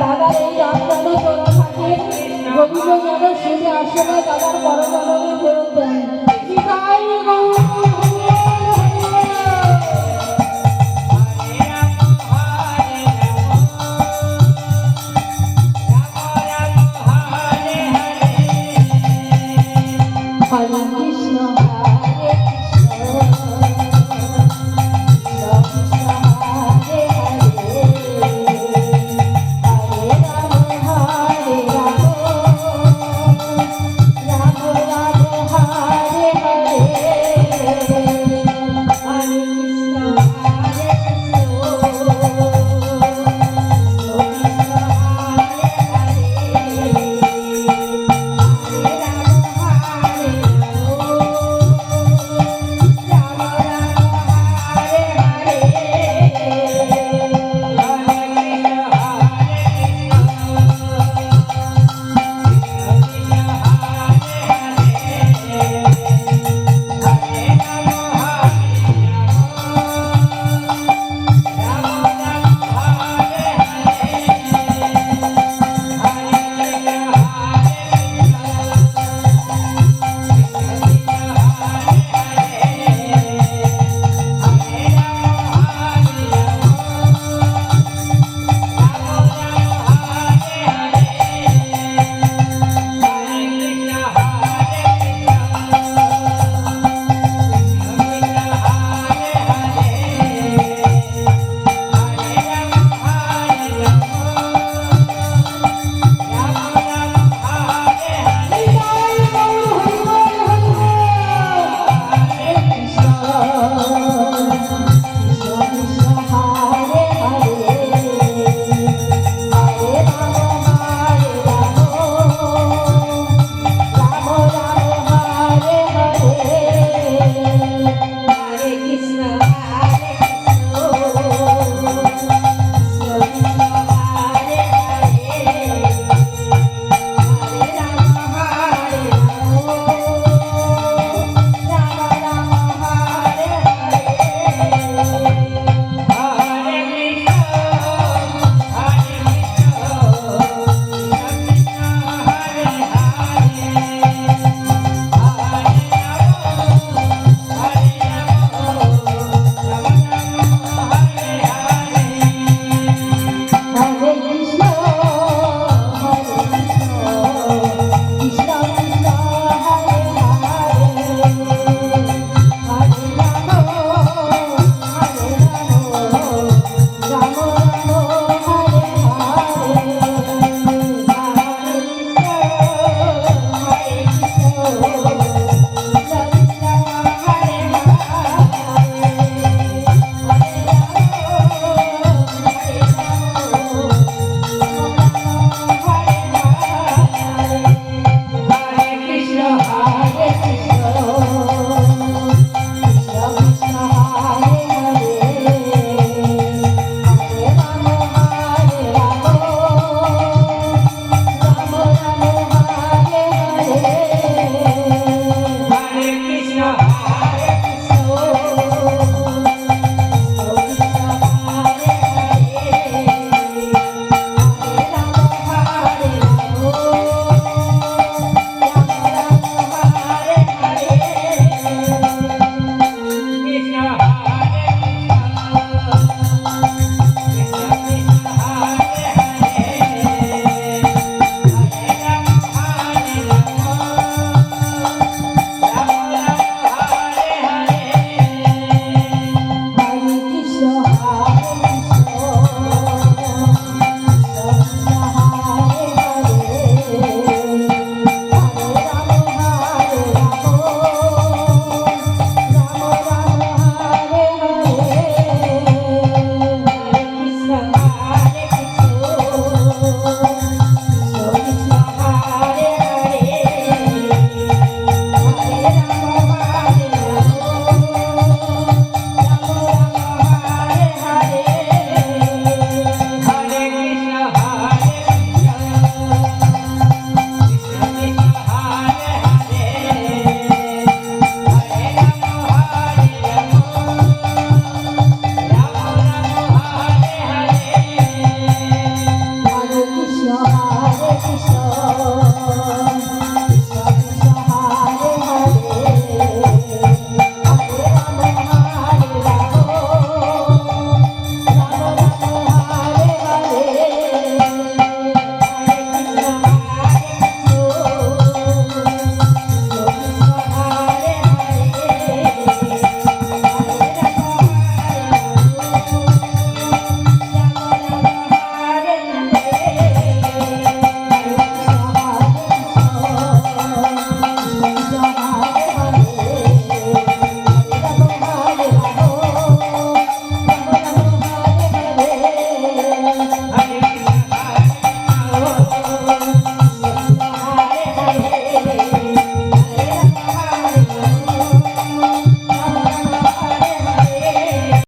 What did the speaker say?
দাদা এই রাস্তাতে তোরা থাকে রবীন্দ্র যেন শুনে আসে না দাদার পরজনমে ফেরত Thank.